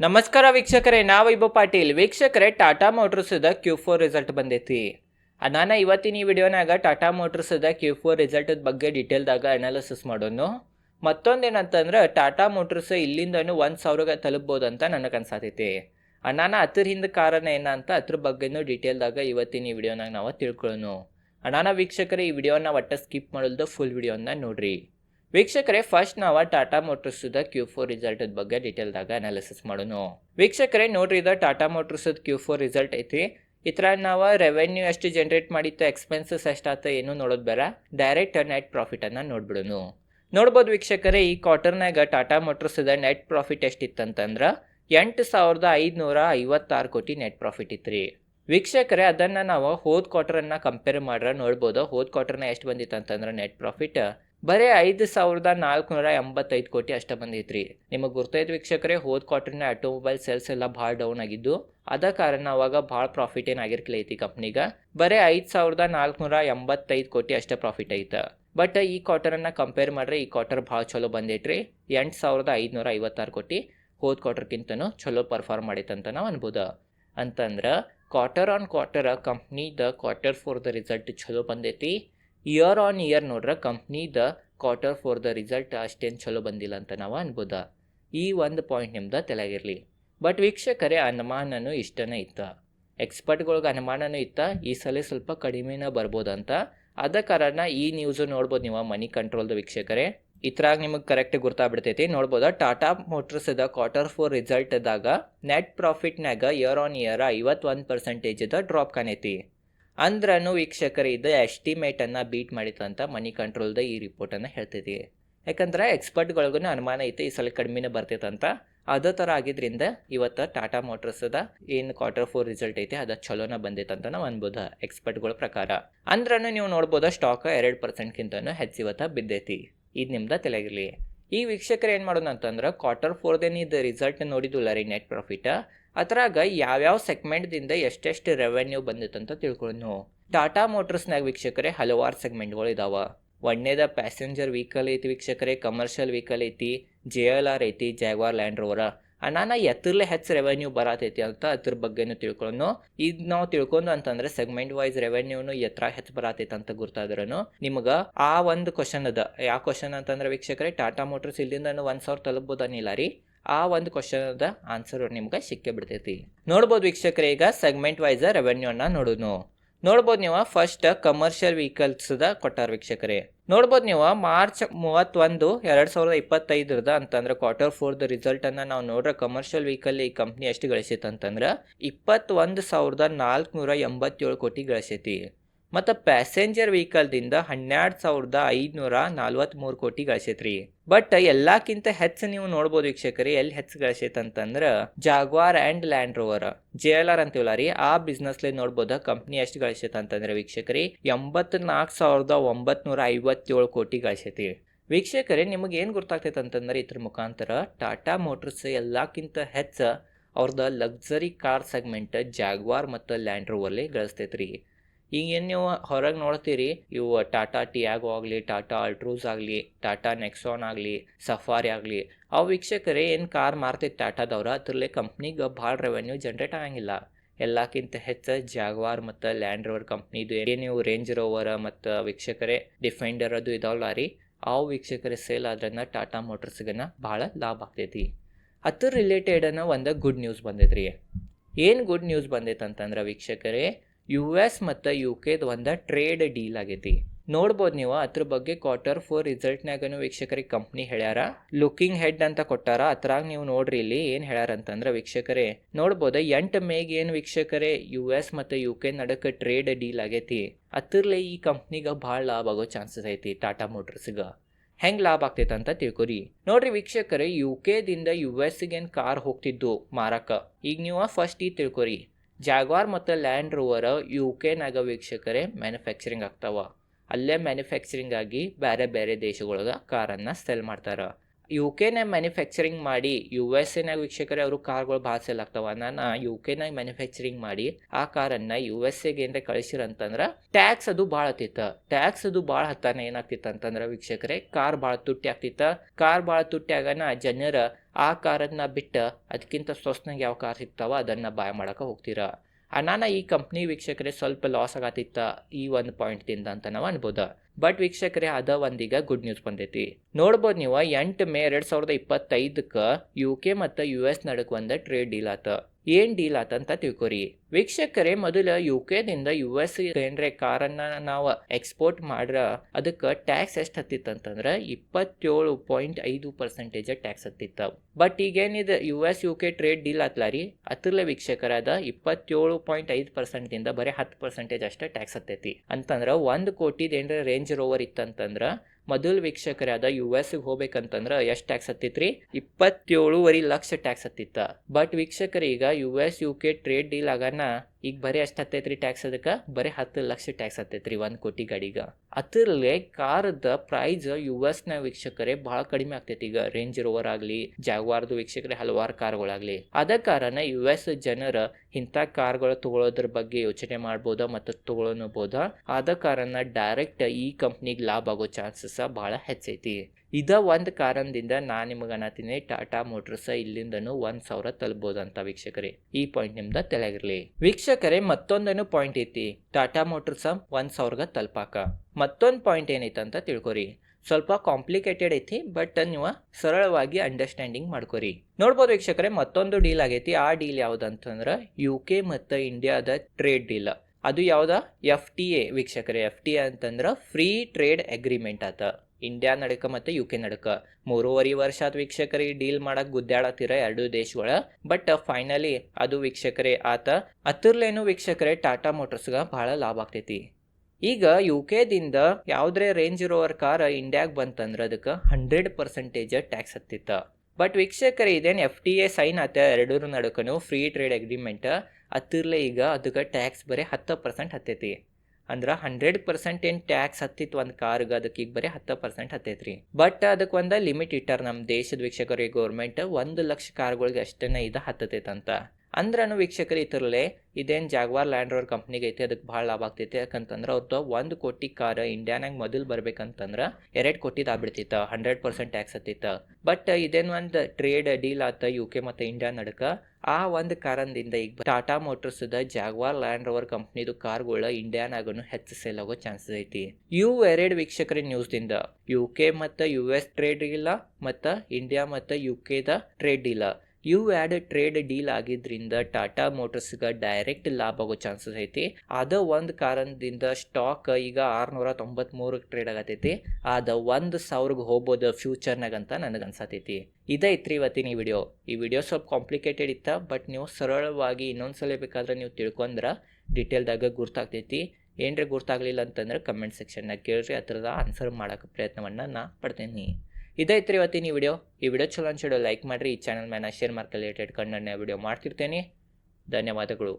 ನಮಸ್ಕಾರ ವೀಕ್ಷಕರೇ ನಾ ವೈಭವ್ ಪಾಟೀಲ್. ವೀಕ್ಷಕರೇ, ಟಾಟಾ ಮೋಟರ್ಸ್ದ ಕ್ಯೂ ಫೋರ್ ರಿಸಲ್ಟ್ ಬಂದೈತಿ. ನಾನು ಇವತ್ತಿನ ಈ ವಿಡಿಯೋನಾಗ ಟಾಟಾ ಮೋಟರ್ಸ್ದ ಕ್ಯೂ ಫೋರ್ ರಿಸಲ್ಟ್ ಬಗ್ಗೆ ಡೀಟೇಲ್ದಾಗ ಅನಾಲಿಸಿಸ್ ಮಾಡೋನು. ಮತ್ತೊಂದೇನಂತಂದ್ರೆ, ಟಾಟಾ ಮೋಟರ್ಸ್ ಇಲ್ಲಿಂದನೂ ಒಂದು ಸಾವಿರಗೆ ತಲುಪ್ಬೋದು ಅಂತ ನನಗೆ ಅನ್ಸಾತೈತಿ. ನಾನು ಅದ್ರ ಹಿಂದೆ ಕಾರಣ ಏನಂತ ಅದ್ರ ಬಗ್ಗೆನೂ ಡೀಟೇಲ್ದಾಗ ಇವತ್ತಿನ ಈ ವಿಡಿಯೋನಾಗ ನಾವು ತಿಳ್ಕೊಳ್ಳೋನು ಅಣ್ಣಾನ ವೀಕ್ಷಕರೇ, ಈ ವಿಡಿಯೋನ ಒಟ್ಟ ಸ್ಕಿಪ್ ಮಾಡಲ್ದು ಫುಲ್ ವಿಡಿಯೋನ ನೋಡ್ರಿ. ವೀಕ್ಷಕರೇ ಫಸ್ಟ್ ನಾವು ಟಾಟಾ ಮೋಟರ್ಸ್ದ ಕ್ಯೂ ಫೋರ್ ರಿಸಲ್ಟ್ ಬಗ್ಗೆ ಡೀಟೇಲ್ದಾಗ ಅನಾಲಿಸಿಸ್ ಮಾಡೋಣ. ವೀಕ್ಷಕರೇ, ನೋಡ್ರಿ ಇದು ಟಾಟಾ ಮೋಟರ್ಸ್ದ ಕ್ಯೂ ಫೋರ್ ರಿಸಲ್ಟ್ ಐತಿ ಇತರ ನಾವು ರೆವೆನ್ಯೂ ಎಷ್ಟು ಜನ್ರೇಟ್ ಮಾಡಿತ್ತು ಎಕ್ಸ್ಪೆನ್ಸಸ್ ಎಷ್ಟಾತ ಏನು ನೋಡೋದು ಬೇಡ. ಡೈರೆಕ್ಟ್ ನೆಟ್ ಪ್ರಾಫಿಟನ್ನು ನೋಡ್ಬಿಡೋಣ. ನೋಡ್ಬೋದು ವೀಕ್ಷಕರೇ, ಈ ಕ್ವಾರ್ಟರ್ನಾಗ ಟಾಟಾ ಮೋಟರ್ಸ್ದ ನೆಟ್ ಪ್ರಾಫಿಟ್ ಎಷ್ಟಿತ್ತಂತಂದ್ರೆ ಎಂಟು ಸಾವಿರದ ಐದುನೂರ ಐವತ್ತಾರು ಕೋಟಿ ನೆಟ್ ಪ್ರಾಫಿಟ್ ಇತ್ತು ವೀಕ್ಷಕರೇ, ಅದನ್ನು ನಾವು ಹೋದ ಕ್ವಾರ್ಟರನ್ನು ಕಂಪೇರ್ ಮಾಡ್ರೆ ನೋಡ್ಬೋದು. ಹೋದ ಕ್ವಾರ್ಟರ್ನ ಎಷ್ಟು ಬಂದಿತ್ತು ಅಂತಂದ್ರೆ ನೆಟ್ ಪ್ರಾಫಿಟ್ ಬರೀ ಐದು ಸಾವಿರದ ನಾಲ್ಕುನೂರ ಎಂಬತ್ತೈದು ಕೋಟಿ ಅಷ್ಟೇ ರೀ ನಿಮಗೆ ಗುರ್ತೈತೆ ವೀಕ್ಷಕರೇ, ಹೋದ ಕ್ವಾರ್ಟರ್ನ ಆಟೋಮೊಬೈಲ್ ಸೇಲ್ಸ್ ಎಲ್ಲ ಭಾಳ ಡೌನ್ ಆಗಿದ್ದು, ಅದ ಕಾರಣ ಅವಾಗ ಭಾಳ ಪ್ರಾಫಿಟ್ ಏನು ಆಗಿರ್ಕಿಲ್ಲ ಐತಿ ಕಂಪ್ನಿಗೆ ಬರೀ ಐದು ಸಾವಿರದ ನಾಲ್ಕುನೂರ ಎಂಬತ್ತೈದು ಕೋಟಿ ಅಷ್ಟೇ ಪ್ರಾಫಿಟ್ ಐತೆ. ಬಟ್ ಈ ಕ್ವಾರ್ಟರನ್ನು ಕಂಪೇರ್ ಮಾಡ್ರೆ ಈ ಕ್ವಾರ್ಟರ್ ಭಾಳ ಚಲೋ ಬಂದೈತ್ರಿ. ಎಂಟು ಸಾವಿರದ ಐದುನೂರ ಐವತ್ತಾರು ಕೋಟಿ ಹೋದ ಕ್ವಾರ್ಟರ್ಗಿಂತನೂ ಚಲೋ ಪರ್ಫಾರ್ಮ್ ಮಾಡೈತಂತ ನಾವು ಅನ್ಬೋದು. ಅಂತಂದ್ರೆ ಕ್ವಾರ್ಟರ್ ಆನ್ ಕ್ವಾರ್ಟರ್ ಕಂಪ್ನಿದ ಕ್ವಾರ್ಟರ್ ಫೋರ್ದ ರಿಸಲ್ಟ್ ಚಲೋ ಬಂದೈತಿ. ಇಯರ್ ಆನ್ ಇಯರ್ ನೋಡ್ರೆ ಕಂಪ್ನಿದ ಕ್ವಾರ್ಟರ್ ಫೋರ್ ದ ರಿಸಲ್ಟ್ ಅಷ್ಟೇನು ಚಲೋ ಬಂದಿಲ್ಲ ಅಂತ ನಾವು ಅನ್ಬೋದ. ಈ ಒಂದು ಪಾಯಿಂಟ್ ನಿಮ್ದು ತಲೆಗಿರಲಿ ಬಟ್ ವೀಕ್ಷಕರೇ, ಅನುಮಾನನು ಇಷ್ಟನೇ ಇತ್ತ. ಎಕ್ಸ್ಪರ್ಟ್ಗಳಿಗೆ ಅನುಮಾನನೂ ಇತ್ತ. ಈ ಸಲ ಸ್ವಲ್ಪ ಕಡಿಮೆನ ಬರ್ಬೋದಂತ ಅದ ಕಾರಣ ಈ ನ್ಯೂಸು ನೋಡ್ಬೋದು ನೀವು ಮನಿ ಕಂಟ್ರೋಲ್ದ ವೀಕ್ಷಕರೇ. ಇದ್ರಾಗ ನಿಮಗೆ ಕರೆಕ್ಟ್ ಗುರ್ತಾಗ್ಬಿಡ್ತೈತಿ. ನೋಡ್ಬೋದ ಟಾಟಾ ಮೋಟರ್ಸ್ದ ಕ್ವಾರ್ಟರ್ ಫೋರ್ ರಿಸಲ್ಟ್ದಾಗ ನೆಟ್ ಪ್ರಾಫಿಟ್ನಾಗ ಇಯರ್ ಆನ್ ಇಯರ್ ಐವತ್ತೊಂದು ಪರ್ಸೆಂಟೇಜ್ದ ಡ್ರಾಪ್ ಕಾಣೈತಿ. ಅಂದ್ರೂ ವೀಕ್ಷಕರು ಇದ್ದ ಎಸ್ಟಿಮೇಟನ್ನು ಬೀಟ್ ಮಾಡಿತ್ತಂತ ಮನಿ ಕಂಟ್ರೋಲ್ದ ಈ ರಿಪೋರ್ಟನ್ನು ಹೇಳ್ತೈತಿ ಯಾಕಂದ್ರೆ ಎಕ್ಸ್ಪರ್ಟ್ಗಳಿಗೂ ಅನುಮಾನ ಐತೆ, ಈ ಸಲ ಕಡಿಮೆನೇ ಅಂತ. ಅದೇ ಥರ ಆಗಿದ್ರಿಂದ ಇವತ್ತು ಟಾಟಾ ಮೋಟರ್ಸ್ದ ಏನು ಕ್ವಾರ್ಟರ್ ಫೋರ್ ರಿಸಲ್ಟ್ ಐತೆ, ಅದು ಚಲೋನ ಬಂದೈತಂತ ನಾವು ಅನ್ಬೋದು ಎಕ್ಸ್ಪರ್ಟ್ಗಳ ಪ್ರಕಾರ. ಅಂದ್ರೂ ನೀವು ನೋಡ್ಬೋದು ಸ್ಟಾಕ್ ಎರಡು ಪರ್ಸೆಂಟ್ಗಿಂತನೂ ಹೆಚ್ಚು ಇವತ್ತು ಬಿದ್ದೈತಿ. ಇದು ನಿಮ್ದು ತಲೆಗಿರಲಿ ಈ ವೀಕ್ಷಕರು ಏನು ಮಾಡೋಣ ಅಂತಂದ್ರೆ ಕ್ವಾರ್ಟರ್ ಫೋರ್ದೇನು ಇದು ರಿಸಲ್ಟ್ ನೋಡಿದ್ದಿಲ್ಲ ರೀ ನೆಟ್ ಪ್ರಾಫಿಟ್ ಅದ್ರಾಗ ಯಾವ್ಯಾವ ಸೆಗ್ಮೆಂಟ್ದಿಂದ ಎಷ್ಟೆಷ್ಟು ರೆವೆನ್ಯೂ ಬಂದಿತ್ತು ಅಂತ ತಿಳ್ಕೊಳ್ಳೋಣ ಟಾಟಾ ಮೋಟರ್ಸ್ನಾಗ ವೀಕ್ಷಕರೇ ಹಲವಾರು ಸೆಗ್ಮೆಂಟ್ಗಳು ಇದಾವೆ. ಒಂದನೇದ ಪ್ಯಾಸೆಂಜರ್ ವೆಹಿಕಲ್ ಐತಿ ವೀಕ್ಷಕರೇ ಕಮರ್ಷಿಯಲ್ ವೆಹಿಕಲ್ ಐತಿ ಜೆ ಎಲ್ ಆರ್ ಐತಿ ಜಾಗ್ವಾರ್ ಲ್ಯಾಂಡ್ ರೋವರ ನಾನು ಎತ್ತರ್ಲೆ ಹೆಚ್ಚು ರೆವೆನ್ಯೂ ಬರತೈತಿ ಅಂತ ಅದ್ರ ಬಗ್ಗೆನೂ ತಿಳ್ಕೊಳ್ಳೋಣ ಇದು ನಾವು ತಿಳ್ಕೊಂಡು ಅಂತಂದ್ರೆ ಸೆಗ್ಮೆಂಟ್ ವೈಸ್ ರೆವೆನ್ಯೂನು ಎತ್ತರ ಹೆಚ್ಚು ಬರತೈತಿ ಅಂತ ಗುರ್ತಾದ್ರೂ ನಿಮ್ಗೆ ಆ ಒಂದು ಕ್ವಶನ್ ಅದ. ಯಾವ ಕ್ವಶನ್ ಅಂತಂದ್ರೆ ವೀಕ್ಷಕರೇ ಟಾಟಾ ಮೋಟರ್ಸ್ ಇಲ್ಲಿಂದ ಒಂದು ಸಾವಿರ ತಲುಪಬೋದನಿಲ್ಲ ರೀ ಆ ಒಂದು ಕ್ವಶನದ ಆನ್ಸರ್ ನಿಮ್ಗೆ ಸಿಕ್ಕೇ ಬಿಡ್ತೈತಿ. ನೋಡ್ಬೋದು ವೀಕ್ಷಕರೇ, ಈಗ ಸೆಗ್ಮೆಂಟ್ ವೈಸ್ ರೆವೆನ್ಯೂನ ನೋಡೋನು. ನೋಡ್ಬೋದು ನೀವು ಫಸ್ಟ್ ಕಮರ್ಷಿಯಲ್ ವೆಹಿಕಲ್ಸ್ದ ಕೊಟ್ಟಾರ ವೀಕ್ಷಕರೇ. ನೋಡ್ಬೋದು ನೀವು ಮಾರ್ಚ್ ಮೂವತ್ತೊಂದು ಎರಡು ಸಾವಿರದ ಇಪ್ಪತ್ತೈದರದ ಅಂತಂದ್ರೆ ಕ್ವಾರ್ಟರ್ ಫೋರ್ದ ರಿಸಲ್ಟನ್ನು ನಾವು ನೋಡ್ರೆ ಕಮರ್ಷಿಯಲ್ ವೆಹಿಕಲ್ ಈ ಕಂಪ್ನಿ ಎಷ್ಟು ಗಳಿಸೈತೆ ಅಂತಂದ್ರೆ ಇಪ್ಪತ್ತೊಂದು ಸಾವಿರದ ನಾಲ್ಕುನೂರ ಎಂಬತ್ತೇಳು ಕೋಟಿ ಗಳಿಸೈತಿ. ಮತ್ತು ಪ್ಯಾಸೆಂಜರ್ ವೆಹಿಕಲ್ದಿಂದ ಹನ್ನೆರಡು ಸಾವಿರದ ಐದುನೂರ ನಲ್ವತ್ತ್ಮೂರು ಕೋಟಿ ಗಳಿಸೈತ್ರಿ. ಬಟ್ ಎಲ್ಲಕ್ಕಿಂತ ಹೆಚ್ಚು ನೀವು ನೋಡ್ಬೋದು ವೀಕ್ಷಕರಿ, ಎಲ್ಲಿ ಹೆಚ್ಚು ಗಳಿಸೈತೆ ಅಂತಂದ್ರೆ Jaguar and Land Rover J L R ಅಂತೀವಲ್ಲ ರೀ. ಆ ಬಿಸ್ನೆಸ್ಲಿ ನೋಡ್ಬೋದು ಕಂಪ್ನಿ ಎಷ್ಟು ಗಳಿಸೈತೆ ಅಂತಂದ್ರೆ ವೀಕ್ಷಕರಿ ಎಂಬತ್ನಾಲ್ಕು ಸಾವಿರದ ಒಂಬತ್ನೂರ ಐವತ್ತೇಳು ಕೋಟಿ ಗಳಿಸೈತಿ ವೀಕ್ಷಕರೇ, ನಿಮಗೆ ಏನು ಗೊತ್ತಾಗ್ತೈತೆ ಅಂತಂದ್ರೆ ಇದ್ರ ಮುಖಾಂತರ ಟಾಟಾ ಮೋಟರ್ಸ್ ಎಲ್ಲಕ್ಕಿಂತ ಹೆಚ್ಚು ಅವ್ರದ್ದು ಲಕ್ಸರಿ ಕಾರ್ ಸೆಗ್ಮೆಂಟ್ ಜಾಗ್ವಾರ್ ಮತ್ತು ಲ್ಯಾಂಡ್ ರೋವರ್ಲಿ ಗಳಿಸ್ತೈತ್ರಿ. ಏನು ನೀವು ಹೊರಗೆ ನೋಡ್ತೀರಿ? ಇವು ಟಾಟಾ ಟಿಯಾಗೋ ಆಗಲಿ, ಟಾಟಾ ಅಲ್ಟ್ರೂಸ್ ಆಗಲಿ, ಟಾಟಾ ನೆಕ್ಸಾನ್ ಆಗಲಿ, ಸಫಾರಿ ಆಗಲಿ, ಅವು ವೀಕ್ಷಕರೇ ಏನು ಕಾರ್ ಮಾರ್ತೈತೆ ಟಾಟಾದವ್ರು? ಅದ್ರಲ್ಲೇ ಕಂಪ್ನಿಗೆ ಭಾಳ ರೆವೆನ್ಯೂ ಜನ್ರೇಟ್ ಆಗಂಗಿಲ್ಲ. ಎಲ್ಲಕ್ಕಿಂತ ಹೆಚ್ಚು ಜಾಗ್ವಾರ್ ಮತ್ತು ಲ್ಯಾಂಡ್ ರೋವರ್ ಕಂಪ್ನಿದು ನೀವು ರೇಂಜ್ ರೋವರ್ ಮತ್ತು ವೀಕ್ಷಕರೇ ಡಿಫೆಂಡರ್ ಅದು ಇದಾವಲ್ಲ ರೀ? ಆ ವೀಕ್ಷಕರೇ ಸೇಲ್ ಆದ್ರನ್ನ ಟಾಟಾ ಮೋಟರ್ಸ್ಗನ ಭಾಳ ಲಾಭ ಆಗ್ತೈತಿ. ಅದ್ರ ರಿಲೇಟೆಡನ ಒಂದು ಗುಡ್ ನ್ಯೂಸ್ ಬಂದೈತ್ರಿ. ಏನು ಗುಡ್ ನ್ಯೂಸ್ ಬಂದೈತೆ ಅಂತಂದ್ರೆ ವೀಕ್ಷಕರೇ ಯು ಎಸ್ ಮತ್ತು ಯು ಕೆದ ಒಂದು ಟ್ರೇಡ್ ಡೀಲ್ ಆಗೈತಿ. ನೋಡ್ಬೋದು ನೀವು, ಅದ್ರ ಬಗ್ಗೆ ಕ್ವಾರ್ಟರ್ ಫೋರ್ ರಿಸಲ್ಟ್ನಾಗನು ವೀಕ್ಷಕರಿಗೆ ಕಂಪ್ನಿ ಹೇಳ್ಯಾರ. ಲುಕಿಂಗ್ ಹೆಡ್ ಅಂತ ಕೊಟ್ಟಾರ. ಅದ್ರಾಗ ನೀವು ನೋಡ್ರಿ ಇಲ್ಲಿ ಏನು ಹೇಳ್ಯಾರ ಅಂತಂದ್ರೆ ವೀಕ್ಷಕರೇ, ನೋಡ್ಬೋದು ಎಂಟು ಮೇಗ್ ಏನು ವೀಕ್ಷಕರೇ ಯು ಎಸ್ ಮತ್ತು ಯು ಕೆ ನಡಕ್ಕೆ ಟ್ರೇಡ್ ಡೀಲ್ ಆಗೈತಿ. ಅದ್ರಲ್ಲೇ ಈ ಕಂಪ್ನಿಗೆ ಭಾಳ ಲಾಭ ಆಗೋ ಚಾನ್ಸಸ್ ಐತಿ ಟಾಟಾ ಮೋಟರ್ಸ್ಗೆ ಹೆಂಗೆ ಲಾಭ ಆಗ್ತೈತೆ ಅಂತ ತಿಳ್ಕೊರಿ. ನೋಡ್ರಿ ವೀಕ್ಷಕರೇ ಯು ಕೆದಿಂದ ಯು ಎಸ್ಗೆ ಏನು ಕಾರ್ ಹೋಗ್ತಿದ್ದು ಮಾರಕ. ಈಗ ನೀವು ಫಸ್ಟ್ ಈ ತಿಳ್ಕೊರಿ. ಜಾಗ್ವಾರ್ ಮತ್ತು ಲ್ಯಾಂಡ್ ರೋವರ್ ಯು ಕೆನಾಗ ವೀಕ್ಷಕರೇ ಮ್ಯಾನುಫ್ಯಾಕ್ಚರಿಂಗ್ ಆಗ್ತಾವ. ಅಲ್ಲೇ ಮ್ಯಾನುಫ್ಯಾಕ್ಚರಿಂಗ್ ಆಗಿ ಬೇರೆ ಬೇರೆ ದೇಶಗಳಿಗೆ ಕಾರನ್ನು ಸೆಲ್ ಮಾಡ್ತಾರೆ. ಯು ಕೆನಾಗ ಮ್ಯಾನುಫ್ಯಾಕ್ಚರಿಂಗ್ ಮಾಡಿ ಯು ಎಸ್ ಎನಾಗ ವೀಕ್ಷಕರೇ ಅವರು ಕಾರ್ಗಳು ಭಾಳ ಸೇಲ್ ಆಗ್ತಾವ. ನಾನು ಯು ಕೆನಾಗ ಮ್ಯಾನುಫ್ಯಾಕ್ಚರಿಂಗ್ ಮಾಡಿ, ಆ ಕಾರನ್ನು ಯು ಎಸ್ ಎಗೆ ಏನಾರ ಕಳಿಸಿರಂತಂದ್ರೆ ಟ್ಯಾಕ್ಸ್ ಅದು ಭಾಳ ಹತ್ತಿತ್ತ ಟ್ಯಾಕ್ಸ್ ಅದು ಭಾಳ ಹತ್ತಾನ ಏನಾಗ್ತಿತ್ತು ಅಂತಂದ್ರೆ ವೀಕ್ಷಕರೇ ಕಾರ್ ಭಾಳ ತುಟ್ಟಿ ಆಗ್ತಿತ್ತ ಕಾರ್ ಭಾಳ ತುಟ್ಟಿ ಆಗನ ಜನರ ಆ ಕಾರನ್ನ ಬಿಟ್ಟು ಅದಕ್ಕಿಂತ ಸ್ವಸ್ನಾಗ ಯಾವ ಕಾರ್ ಸಿಗ್ತಾವ ಅದನ್ನು ಬಾಯ್ ಮಾಡಕ್ಕೆ ಹೋಗ್ತೀರ. ಅನಾನ ಈ ಕಂಪ್ನಿ ವೀಕ್ಷಕರೇ ಸ್ವಲ್ಪ ಲಾಸ್ ಆಗತ್ತಿತ್ತ ಈ ಒಂದು ಪಾಯಿಂಟ್ದಿಂದ ಅಂತ ನಾವು ಅನ್ಬೋದ. ಬಟ್ ವೀಕ್ಷಕರೇ, ಅದ ಒಂದೀಗ ಗುಡ್ ನ್ಯೂಸ್ ಬಂದೈತಿ. ನೋಡ್ಬೋದು ನೀವು ಎಂಟು ಮೇ ಎರಡು ಸಾವಿರದ ಇಪ್ಪತ್ತೈದಕ್ಕೆ ಯು ಕೆ ಮತ್ತು ಯು ಎಸ್ ನಡಕ್ಕೆ ಒಂದು ಟ್ರೇಡ್ ಡೀಲ್ ಆತ. ಏನ್ ಡೀಲ್ ಆತಂತ ತಿಳ್ಕೊರಿ. ವೀಕ್ಷಕರೇ, ಮೊದಲ ಯು ಕೆದಿಂದ ಯು ಎಸ್ ಏನ್ರೆ ಕಾರನ್ನ ನಾವು ಎಕ್ಸ್ಪೋರ್ಟ್ ಮಾಡ್ರ, ಅದಕ್ಕೆ ಟ್ಯಾಕ್ಸ್ ಎಷ್ಟು ಹತ್ತಿತ್ತು ಅಂತಂದ್ರೆ ಇಪ್ಪತ್ತೇಳು ಪಾಯಿಂಟ್ ಐದು ಪರ್ಸೆಂಟೇಜ್ ಟ್ಯಾಕ್ಸ್ ಹತ್ತಿತ್ತ but ಈಗೇನಿದೆ U S, U K trade deal ಆತ್ಲ ರೀ ವೀಕ್ಷಕರಾದ ಇಪ್ಪತ್ತೇಳು ಪಾಯಿಂಟ್ ಐದು ಪರ್ಸೆಂಟಿಂದ ಬರೀ ಹತ್ತು ಪರ್ಸೆಂಟೇಜ್ ಅಷ್ಟೇ ಟ್ಯಾಕ್ಸ್ ಹತ್ತೈತಿ. ಅಂತಂದ್ರೆ ಒಂದು ಕೋಟಿದ ಏನರ ರೇಂಜ್ ರೋವರ್ ಇತ್ತಂತಂದ್ರೆ ಮೊದಲು ವೀಕ್ಷಕರಾದ ಯು ಎಸ್ಗೆ ಹೋಗ್ಬೇಕಂತಂದ್ರೆ ಎಷ್ಟು ಟ್ಯಾಕ್ಸ್ ಹತ್ತಿತ್ರಿ? ಇಪ್ಪತ್ತೇಳುವರೆ ಲಕ್ಷ ಟ್ಯಾಕ್ಸ್ ಹತ್ತಿತ್ತ but ವೀಕ್ಷಕರೀಗ U S U K trade deal ಆಗನ ಈಗ ಬರೀ ಎಷ್ಟು ಹತ್ತೈತ್ರಿ ಟ್ಯಾಕ್ಸ್ ಅದಕ್ಕೆ, ಬರೀ ಹತ್ತು ಲಕ್ಷ ಟ್ಯಾಕ್ಸ್ ಹತ್ತೈತ್ರಿ ಒಂದು ಕೋಟಿ ಗಾಡಿಗೆ. ಅದರಲ್ಲೇ ಕಾರದ ಪ್ರೈಸ್ ಯು ಎಸ್ನ ವೀಕ್ಷಕರೇ ಭಾಳ ಕಡಿಮೆ ಆಗ್ತೈತಿ. ಈಗ ರೇಂಜ್ ರೋವರ್ ಆಗಲಿ ಜಾಗ್ವಾರ್ದು ವೀಕ್ಷಕರೇ ಹಲವಾರು ಕಾರ್ಗಳಾಗಲಿ. ಅದ ಕಾರಣ ಯು ಎಸ್ ಜನರ ಇಂಥ ಕಾರ್ಗಳು ತಗೊಳ್ಳೋದ್ರ ಬಗ್ಗೆ ಯೋಚನೆ ಮಾಡ್ಬೋದಾ ಮತ್ತು ತಗೊಳ್ಳೋಬೋದ ಆದ ಕಾರಣ ಡೈರೆಕ್ಟ್ ಈ ಕಂಪ್ನಿಗೆ ಲಾಭ ಆಗೋ ಚಾನ್ಸಸ್ ಭಾಳ ಹೆಚ್ಚೈತಿ. ಇದ ಒಂದು ಕಾರಣದಿಂದ ನಾನು ನಿಮಗೆ ಅನ್ನತೀನಿ ಟಾಟಾ ಮೋಟರ್ಸ್ ಇಲ್ಲಿಂದನು ಒಂದು ಸಾವಿರ ಅಂತ ವೀಕ್ಷಕರೇ. ಈ ಪಾಯಿಂಟ್ ನಿಮ್ದ ತಲೆಗಿರ್ಲಿ ವೀಕ್ಷಕರೇ, ಮತ್ತೊಂದನು ಪಾಯಿಂಟ್ ಐತಿ. ಟಾಟಾ ಮೋಟರ್ಸ್ ಒಂದ್ ಸಾವಿರಗ ತಲುಪಾಕ. ಮತ್ತೊಂದು ಪಾಯಿಂಟ್ ಏನೈತೆ ಅಂತ ತಿಳ್ಕೊರಿ. ಸ್ವಲ್ಪ ಕಾಂಪ್ಲಿಕೇಟೆಡ್ ಐತಿ ಬಟ್ ನೀವು ಸರಳವಾಗಿ ಅಂಡರ್ಸ್ಟ್ಯಾಂಡಿಂಗ್ ಮಾಡ್ಕೊರಿ. ನೋಡ್ಬೋದು ವೀಕ್ಷಕರೇ, ಮತ್ತೊಂದು ಡೀಲ್ ಆಗೈತಿ. ಆ ಡೀಲ್ ಯಾವ್ದಂತಂದ್ರೆ ಯು ಕೆ ಮತ್ತು ಇಂಡಿಯಾದ ಟ್ರೇಡ್ ಡೀಲ್ ಅದು ಯಾವ್ದ? ಎಫ್ ಟಿ ಎ ವೀಕ್ಷಕರೇ. ಎಫ್ ಟಿ ಎ ಅಂತಂದ್ರೆ ಫ್ರೀ ಟ್ರೇಡ್ ಅಗ್ರಿಮೆಂಟ್ ಆತ. ಇಂಡಿಯಾ ನಡಕ ಮತ್ತು ಯು ಕೆ ನಡಕ. ಮೂರುವರೆ ವರ್ಷ ಆದ ವೀಕ್ಷಕರಿಗೆ ಡೀಲ್ ಮಾಡಕ್ ಗುದ್ದಾಡತ್ತಿರ ಎರಡು ದೇಶಗಳ. ಬಟ್ ಫೈನಲಿ ಅದು ವೀಕ್ಷಕರೇ ಆತ ಅತ್ರಲೇನು ವೀಕ್ಷಕರೇ ಟಾಟಾ ಮೋಟರ್ಸ್ಗೆ ಬಹಳ ಲಾಭ ಆಗ್ತೈತಿ. ಈಗ ಯು ಕೆದಿಂದ ಯಾವುದೇ ರೇಂಜ್ ರೋವರ್ ಕಾರ್ ಇಂಡಿಯಾಗೆ ಬಂತಂದ್ರೆ ಅದಕ್ಕೆ ಹಂಡ್ರೆಡ್ ಪರ್ಸೆಂಟೇಜ್ ಟ್ಯಾಕ್ಸ್ ಹತ್ತಿತ್ತ. ಬಟ್ ವೀಕ್ಷಕರೇ ಇದೇನು ಎಫ್ ಟಿ ಎ ಸೈನ್ ಆತ ಎರಡರ ನಡುಕನು ಫ್ರೀ ಟ್ರೇಡ್ ಅಗ್ರಿಮೆಂಟ್ ಅತ್ತಿರ್ಲೆ ಈಗ ಅದಕ್ಕೆ ಟ್ಯಾಕ್ಸ್ ಬರೀ ಹತ್ತು ಪರ್ಸೆಂಟ್ ಹತ್ತೈತಿ. ಅಂದ್ರೆ ಹಂಡ್ರೆಡ್ ಪರ್ಸೆಂಟ್ ಏನು ಟ್ಯಾಕ್ಸ್ ಹತ್ತಿತ್ತು ಒಂದು ಕಾರ್ಗೆ ಅದಕ್ಕೆ ಈಗ ಬರೀ ಹತ್ತು ಪರ್ಸೆಂಟ್ ಹತ್ತೈತ್ರಿ. ಬಟ್ ಅದಕ್ಕೆ ಒಂದು ಲಿಮಿಟ್ ಇಟ್ಟಾರ ನಮ್ಮ ದೇಶದ ವೀಕ್ಷಕರಿಗೆ ಗೌರ್ಮೆಂಟ್ ಒಂದು ಲಕ್ಷ ಕಾರ್ಗಳಿಗೆ ಅಷ್ಟೇ ಇದು ಹತ್ತತೈತಂತ. ಅಂದ್ರೂ ವೀಕ್ಷಕರು ಇತರಲ್ಲೇ ಇದೇನು ಜಾಗ್ವಾರ್ ಲ್ಯಾಂಡ್ ರೋವರ್ ಕಂಪ್ನಿಗೆ ಐತಿ ಅದಕ್ಕೆ ಭಾಳ ಲಾಭ ಆಗ್ತೈತಿ. ಯಾಕಂತಂದ್ರೆ ಅವ್ರದ್ದು ಒಂದು ಕೋಟಿ ಕಾರ್ ಇಂಡಿಯಾನಾಗ ಮೊದಲು ಬರ್ಬೇಕಂತಂದ್ರೆ ಎರಡು ಕೋಟಿದು ಆಗ್ಬಿಡ್ತಿತ್ತ ಹಂಡ್ರೆಡ್ ಪರ್ಸೆಂಟ್ ಟ್ಯಾಕ್ಸ್ ಹತ್ತಿತ್ತ ಬಟ್ ಇದೇನು ಒಂದು ಟ್ರೇಡ್ ಡೀಲ್ ಆತ ಯು ಕೆ ಮತ್ತು ಇಂಡಿಯಾ ನಡಕ, ಆ ಒಂದು ಕಾರಣದಿಂದ ಈಗ ಟಾಟಾ ಮೋಟರ್ಸ್ದ ಜಾಗ್ವಾರ್ ಲ್ಯಾಂಡ್ ರೋವರ್ ಕಂಪ್ನಿದು ಕಾರ್ಗಳು ಇಂಡಿಯಾನಾಗನು ಹೆಚ್ಚು ಸೇಲ್ ಆಗೋ ಚಾನ್ಸಸ್ ಐತಿ. ಇವು ಎರಡು ವೀಕ್ಷಕರ ನ್ಯೂಸ್ದಿಂದ ಯು ಕೆ ಮತ್ತು ಯು ಎಸ್ ಟ್ರೇಡ್ ಇಲ್ಲ, ಮತ್ತು ಇಂಡಿಯಾ ಮತ್ತು ಯು ಕೆದ ಟ್ರೇಡ್ ಇಲ್ಲ. ಇವು ಆ್ಯಡ್ ಟ್ರೇಡ್ ಡೀಲ್ ಆಗಿದ್ರಿಂದ ಟಾಟಾ ಮೋಟರ್ಸ್ಗೆ ಡೈರೆಕ್ಟ್ ಲಾಭ ಆಗೋ ಚಾನ್ಸಸ್ ಐತಿ. ಅದ ಒಂದು ಕಾರಣದಿಂದ ಸ್ಟಾಕ್ ಈಗ ಆರ್ನೂರ ತೊಂಬತ್ಮೂರಕ್ಕೆ ಟ್ರೇಡ್ ಆಗತೈತಿ. ಅದ ಒಂದು ಸಾವಿರಗೆ ಹೋಗ್ಬೋದು ಫ್ಯೂಚರ್ನಾಗ ಅಂತ ನನಗೆ ಅನ್ಸತೈತಿ. ಇದೈತ್ರಿ ಇವತ್ತಿನ ಈ ವಿಡಿಯೋ. ಈ ವಿಡಿಯೋ ಸ್ವಲ್ಪ ಕಾಂಪ್ಲಿಕೇಟೆಡ್ ಇತ್ತ, ಬಟ್ ನೀವು ಸರಳವಾಗಿ ಇನ್ನೊಂದು ಸಲ ಬೇಕಾದ್ರೆ ನೀವು ತಿಳ್ಕೊಂಡ್ರೆ ಡಿಟೇಲ್ದಾಗ ಗುರ್ತಾಗ್ತೈತಿ. ಏನರೇ ಗುರ್ತಾಗಲಿಲ್ಲ ಅಂತಂದ್ರೆ ಕಮೆಂಟ್ ಸೆಕ್ಷನ್ನಾಗ ಕೇಳಿರಿ ಆ ಥರದ ಆನ್ಸರ್ ಮಾಡೋಕ್ಕೆ ಪ್ರಯತ್ನವನ್ನು ನಾ ಪಡ್ತೀನಿ. ಇದೈತ್ರಿ ಇವತ್ತಿನ ಈ ವಿಡಿಯೋ ಈ ವಿಡಿಯೋ ಚಲೋ ಅನ್ಸಿಡೋ ಲೈಕ್ ಮಾಡಿರಿ. ಈ ಚಾನಲ್ ಮೇಲೆ ಶೇರ್ ಮಾರ್ಕ್ ರಿಲೇಟೆಡ್ ಕಣ್ಣನ್ನೇ ವಿಡಿಯೋ ಮಾಡ್ತಿರ್ತೇನೆ. ಧನ್ಯವಾದಗಳು.